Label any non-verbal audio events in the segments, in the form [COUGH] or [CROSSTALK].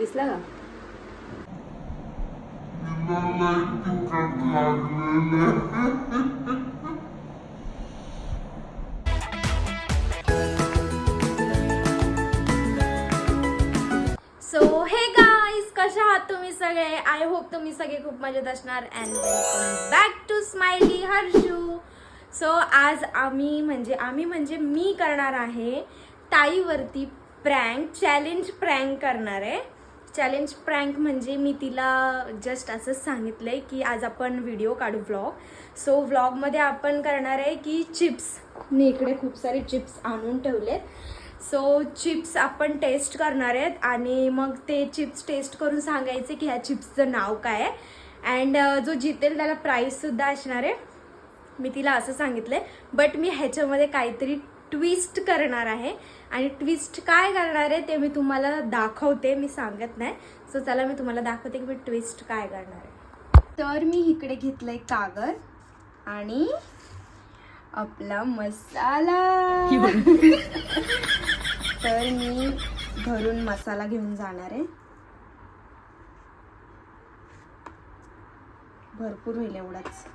दिसला का सो हे गाईज कशा आहात तुम्ही सगळे? आय होप तुम्ही सगळे खूप मजेत असणार and back to smiley Harshu. So आज आम्ही म्हणजे आम्ही म्हणजे मी करणार आहे ताईवरती प्रँक चॅलेंज प्रँक करणार आहे. चॅलेंज प्रँक म्हणजे मी तिला जस्ट असंच सांगितलं आहे की आज आपण व्हिडिओ काढू व्लॉग सो व्लॉगमध्ये आपण करणार आहे की चिप्स मी इकडे खूप सारे चिप्स आणून ठेवलेत. सो चिप्स आपण टेस्ट करणार आहेत आणि मग ते चिप्स टेस्ट करून सांगायचे की ह्या चिप्सचं नाव काय आहे. अँड जो जितेल त्याला प्राईससुद्धा असणार आहे. मी तिला असं सांगितलं आहे बट मी ह्याच्यामध्ये काहीतरी ट्विस्ट करणार आहे. आणि ट्विस्ट काय करणार आहे ते मी तुम्हाला दाखवते मी सांगत नाही. सो चला मी तुम्हाला दाखवते की मी ट्विस्ट काय करणार आहे. तर मी इकडे घेतलंय कागद आणि आपला मसाला. [LAUGHS] तर मी घरून मसाला घेऊन जाणार आहे. भरपूर होईल एवढाच.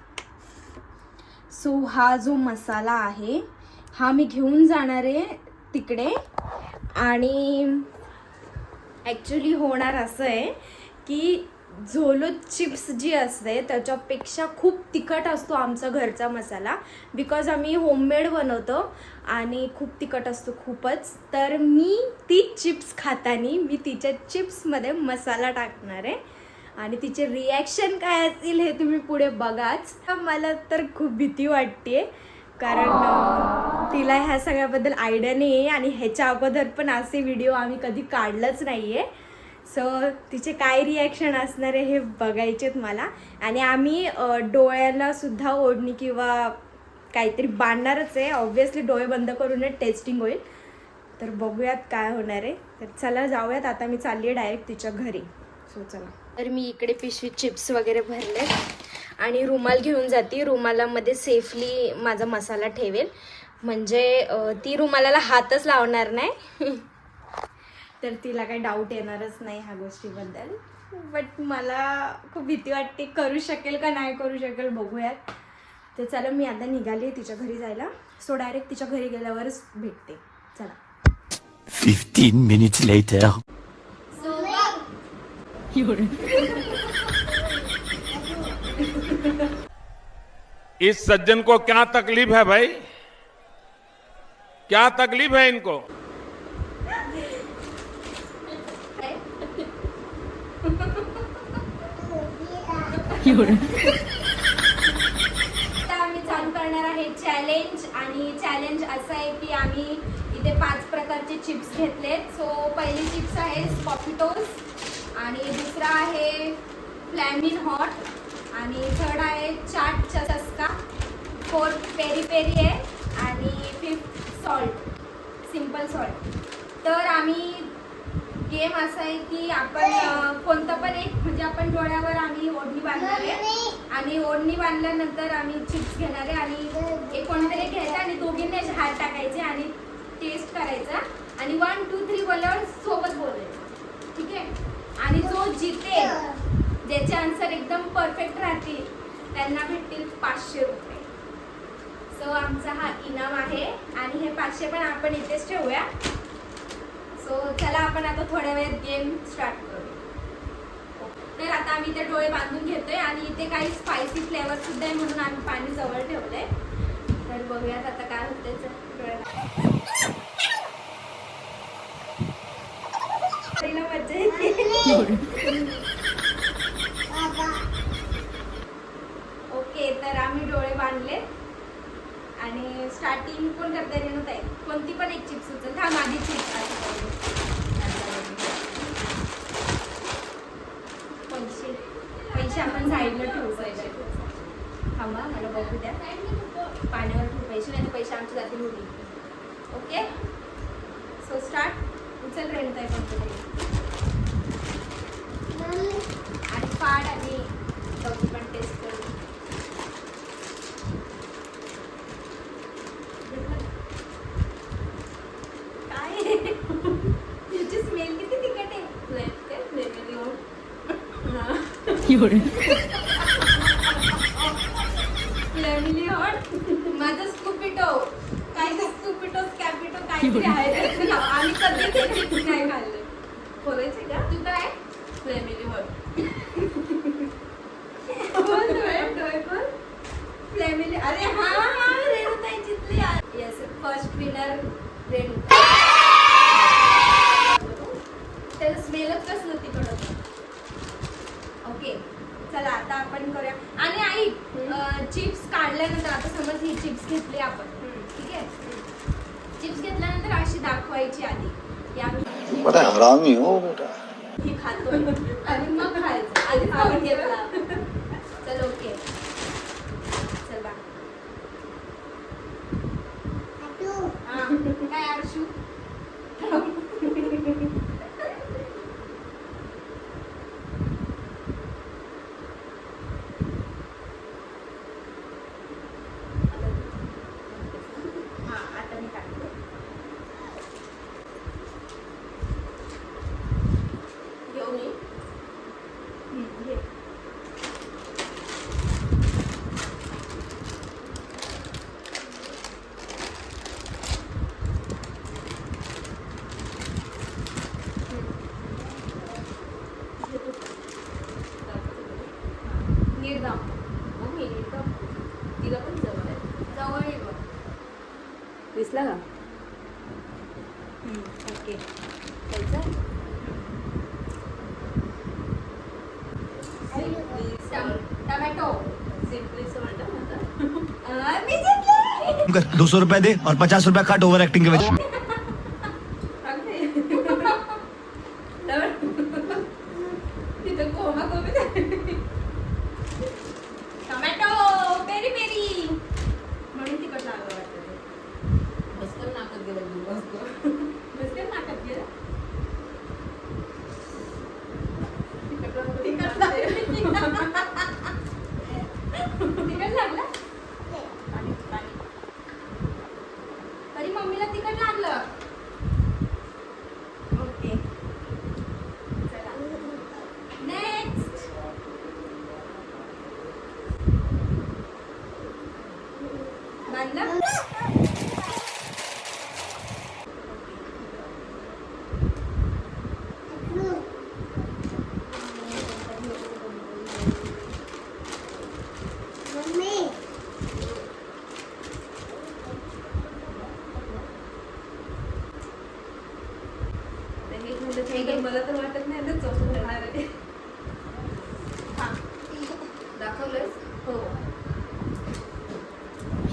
सो हा जो मसाला आहे हा मी घेऊन जाणार आहे तिकडे. आणि ॲक्च्युली होणार असं आहे की झोलो चिप्स जी असते त्याच्यापेक्षा खूप तिखट असतो आमचा घरचा मसाला. बिकॉज आम्ही होममेड बनवतो आणि खूप तिखट असतो खूपच. तर मी ती चिप्स खातानी मी तिच्या चिप्समध्ये मसाला टाकणार आहे. आणि तिचे रिॲक्शन काय असतील हे तुम्ही पुढे बघाच. मला तर खूप भीती वाटते कारण तिला ह्या सगळ्याबद्दल आयडिया नाही आहे आणि ह्याच्या अगोदर पण असे व्हिडिओ आम्ही कधी काढलंच नाही आहे सो तिचे काय रिॲक्शन असणार आहे हे बघायचेत मला. आणि आम्ही अं, डोळ्याला सुद्धा ओढणी किंवा काहीतरी बांधणारच आहे. ऑब्व्हियसली डोळे बंद करूनच टेस्टिंग होईल. तर बघूयात काय होणार आहे. तर चला जाऊयात. आता मी चालली आहे डायरेक्ट तिच्या घरी. सो चला. तर मी इकडे पिशवी चिप्स वगैरे भरले आणि रुमाल घेऊन जाते. रुमालामध्ये सेफली माझा मसाला ठेवेल. म्हणजे ती रुमालाला हातच लावणार नाही. [LAUGHS] तर तिला काही डाऊट येणारच नाही ह्या गोष्टीबद्दल. बट मला खूप भीती वाटते करू शकेल का नाही करू शकेल बघूयात. तर चला मी आता निघाली तिच्या घरी जायला. सो डायरेक्ट तिच्या घरी गेल्यावरच भेटते. चला. 15 minutes later. इस सज्जन को क्या तकलीफ है भाई? क्या तकलीफ है इनको? आम्ही चालू करणार आहे चॅलेंज आणि चॅलेंज असं आहे की आम्ही इथे पाच प्रकारचे चिप्स घेतलेत. सो पहिली चिप्स आहे पॉपिटोस आणि दुसरा आहे फ्लॅमिन हॉट आणि थर्ड आहे चाट चस्का. फोर्थ पेरी पेरी आहे आणि फिफ्थ सॉल्ट सिंपल सॉल्ट. तर आम्ही गेम असा आहे की आपण कोणतं पण एक म्हणजे आपण डोळ्यावर आम्ही ओढणी बांधणार आहे. आणि ओढणी बांधल्यानंतर आम्ही चिप्स घेणार आहे आणि एक कोणतरी एक घ्यायचं आणि दोघींनी असे हात टाकायचे आणि टेस्ट करायचा. आणि वन टू थ्री बोलल्यावर सोबत बोलायचं. ठीक आहे? आणि जो जिते ज्याचे आन्सर एकदम परफेक्ट राहतील त्यांना भेटतील पाचशे रुपये. सो आमचा हा इनाम आहे आणि हे पाचशे पण आपण इथेच ठेवूया. सो चला आपण आता थोड्या वेळात गेम स्टार्ट करू तर आता आम्ही ते डोळे बांधून घेतोय आणि इथे काही स्पायसी फ्लेवर सुद्धा आहे म्हणून आम्ही पाणी जवळ ठेवलंय. तर बघूयात आता काय होतंय डोळे [LAUGHS] मज्जा येते ओके तर आम्ही डोळे बांधले आणि स्टार्टिंग कोण करता रेणू ताई? कोणती पण एक चिप्स उचल हा माझी चिप्स पैसे. पैसे आपण साईडला ठेवू पैसे थांबा मला बघू द्या. पाण्यावर ठेवू. पैसे नाही तर पैसे आमच्या जातील होती ओके? सो स्टार्ट उचल रेणू आहे कोणतं तरी आणि पाड आणि चौथी पण टेस्ट करू काय याची स्मेल किती तिखट आहे माझं स्कुपिटो स्कुपिटो काहीतरी आहे. आम्ही ते चिप्स नाही खाल्ले. बोलायचे का? तू काय फॅमिली हॉट फॅमिली अरे हा हा रेणुताई येस फर्स्ट विनर रेणुता त्याचं स्मेलच तिकड होतं ओके चला आता आपण करूया. आणि आई चिप्स काढल्यानंतर आता समज ही चिप्स घेतली आपण. ठीक आहे? चिप्स घेतल्यानंतर अशी दाखवायची आधी. हरामी हो बेटा. ही खातोय. आणि मग खायचं. आधी खाऊन घेतला चल ओके चल बा हा, काय आरशू हा आता मी काढते घेऊन ये हम्म, घे. नीट दाखव. हो, मी नीट दाखव. तिला पण जवळ आहे. जवळ ये बघ. दिसला का हम्म, ओके खायचं? टम- टमॅटो. [LAUGHS] दो सौ रुपया दे और पचास रुपया काट ओवर एक्टिंग के वजह चांगले. तिथं कोमा कोमी झाली. टमॅटो पेरी पेरी म्हणून तिकट लागलं वाटतं ते. बसकर नाकात गेलं दूध, बसकर. बसलं नाकात गेलं. तिखट लागलं. तिखट लागलं. तिखट लागलं? पाणी, पाणी. तरी मम्मीला तिखट लागलं ओके चला नेक्स्ट बांधलं आता हे झालं तर मला तर वाटत नाही ना चौथं धरणार आहे हा दाखवलंस हो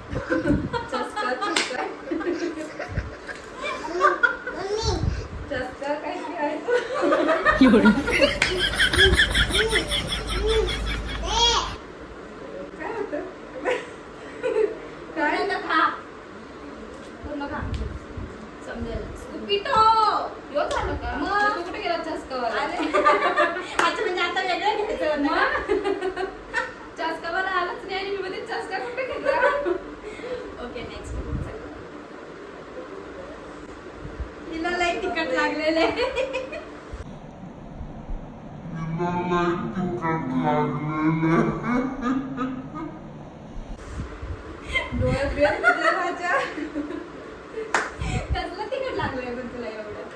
चस्का चस्का चस्का काय की आहे तो? काय होतं काय आता खा पूर्ण खा समजेल स्कुपिटो यो झालं का मग? मग तू कुठे गेला चस्कावाला अरे अच्छा म्हणजे आता वेगळं घ्यायचं होतं का? मग? चस्कावाला आलाच नाही आणि मी मध्ये चस्का कुठे घेतला ओके नेक्स्ट तिला लई तिखट लागलेले डोळ्यात बिळ्यात फुटलं माझ्या. कसलं तिखट लागलंय पण तुला एवढं?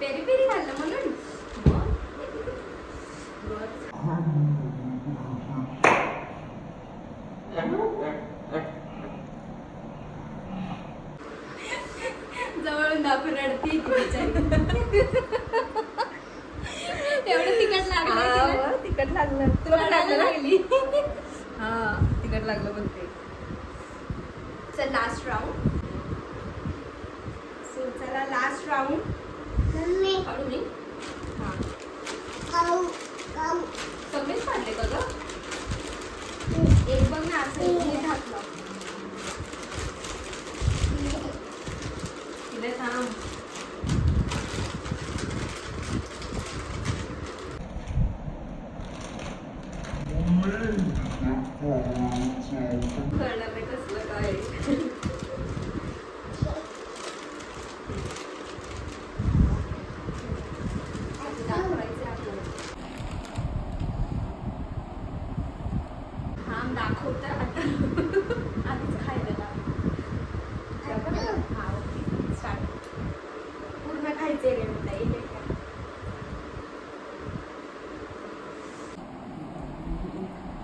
पेरी पेरी खाल्लं म्हणून? जवळून दाखवून रडती. एवढं तिखट लागलं हा, तिखट लागलं. तुला पण लागलं लागली? [LAUGHS] हा तिखट लागलं पण ते चल लास्ट राऊंड सो चला लास्ट राऊंड काढू मी. हा. सगळेच काढले का ग एक बघ ना असं हे घातलं तिथे थांब कळणार नाही कसलं काय दाखवता आधीच खायला लाव. खायला लाव? हा, ओके. Start. पूर्ण खायचे रे मला एक एक खा. पाहिजे ते पेरी पेरी ते काय असते? परत तिखट आलं परत तिखट आलं लय तिखट वाटतं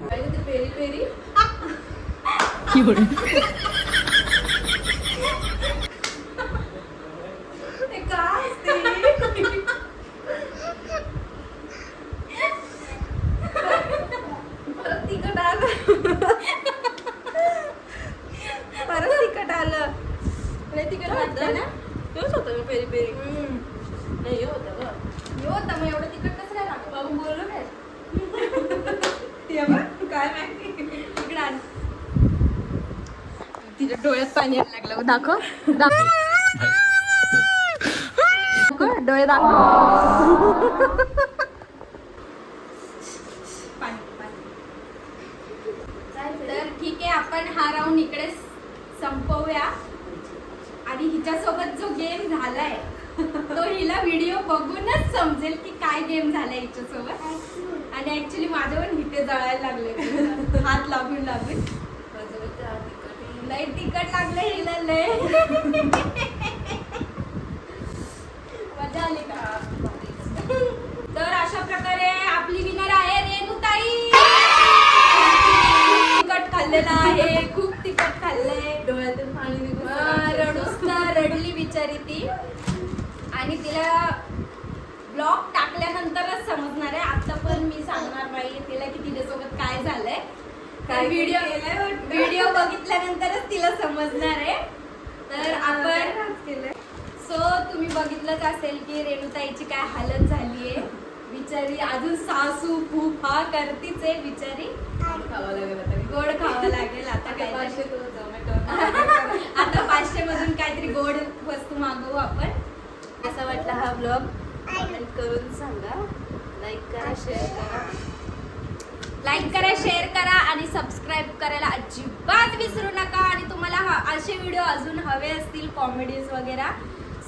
ना? पेरी पेरी नाही मग एवढं तिखट कसं काय बोललो काय काय माहिती. तिच्या डोळ्यात पाणी यायला लागलं. दाखव दाखव डोळे दाखव. तर ठीक आहे आपण हा राऊंड इकडे संपवूया आणि हिच्यासोबत जो गेम झालाय तो हिला व्हिडिओ बघूनच समजेल की काय गेम झालाय हिच्यासोबत. आणि ऍक्च्युली माझ्या पण हिते जळायला लागले. हात लागून लागून. लय तिखट लागलं हिला लय. मजा आली का? तर अशा प्रकारे आपली विनर आहे रेणुताई. तिखट खाल्लेला आहे खूप तिखट खाल्लंय. डोळ्यातून पाणी ना रडली बिचारी ती. आणि तिला ब्लॉग टाकल्यानंतरच समजणार आहे. आता पण मी सांगणार नाही तिला की तिच्यासोबत काय झालंय. काय व्हिडिओ. व्हिडिओ बघितल्यानंतरच तिला समजणार आहे. तर आपण सो तुम्ही बघितलंच असेल की रेणुताईची काय हालत झालीये. बिचारी अजून सासू खूप हा करतीच आहे बिचारी. खावं लागेल गोड खावं लागेल आता काय पाचशे [LAUGHS] आता पाचशे मधून काहीतरी गोड वस्तू मागवू आपण. कसा वाटला हा ब्लॉग कमेंट करून सांगा. लाईक करा शेअर करा. लाईक करा शेअर करा आणि सबस्क्राईब करायला अजिबात विसरू नका. आणि तुम्हाला हा असे व्हिडिओ अजून हवे असतील कॉमेडीज वगैरे.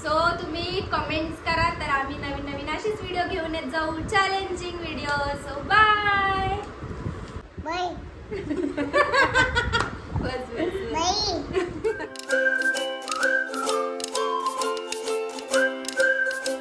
सो तुम्ही कमेंट्स करा. तर आम्ही नवीन नवीन असेच व्हिडिओ घेऊन येत जाऊ. चॅलेंजिंग व्हिडिओ सो बाय बस बस. Bye. [LAUGHS]